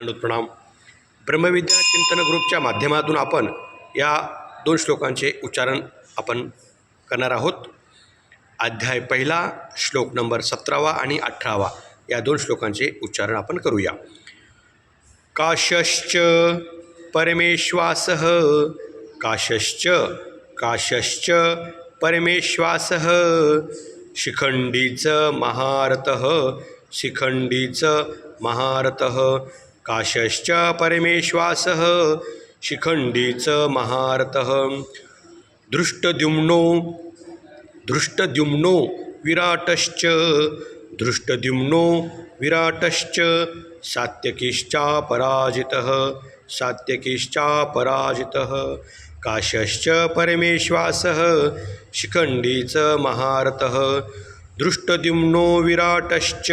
प्रणाम. ब्रह्मविद्या चिंतन ग्रुपच्या माध्यमातून आपण या दोन श्लोकांचे उच्चारण आपण करणार आहोत. अध्याय पहिला श्लोक नंबर सतरावा आणि अठरावा या दोन श्लोकांचे उच्चारण आपण करूया. काशश्च परमेश्वासः काशश्च काशश्च परमेश्वासः शिखंडीचं महारतः शिखंडीचं महारतः काशश्च परमेश्वासः शिखंडीच महारथः दृष्टद्युम्नो दृष्टद्युम्नो विराटश्च दृष्टद्युम्नो विराटश्च सात्यकिश्चापराजितः सात्यकिश्चापराजितः काशश्च परमेश्वासः शिखंडीच महारथः दृष्टद्युम्नो विराटश्च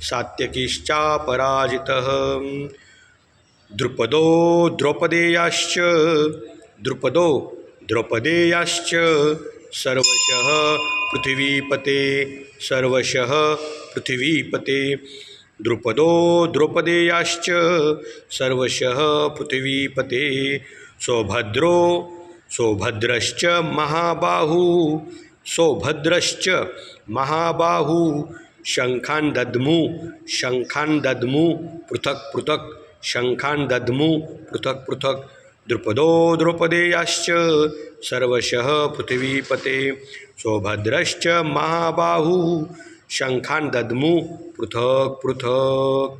सात्यकिश्चापराजितः द्रुपदो द्रौपदेयाश्च द्रुपदो द्रौपदेयाश्च, सर्वशः पृथिवीपते सर्वशः पृथिवीपते। द्रुपदो द्रौपदेयाश्च, सर्वशः पृथिवीपते। सौभद्रो, सौभद्रश्च महाबाहू सौभद्रश्च महाबाहू शङ्खान् दद्मु शङ्खान् दद्मु पृथक् पृथक् शङ्खान् दद्मु पृथक् पृथक् द्रुपदो द्रुपदेयाश्च सर्वशः पृथिवीपते सौभद्रश्च महाबाहू शङ्खान् दद्मु पृथक् पृथक्।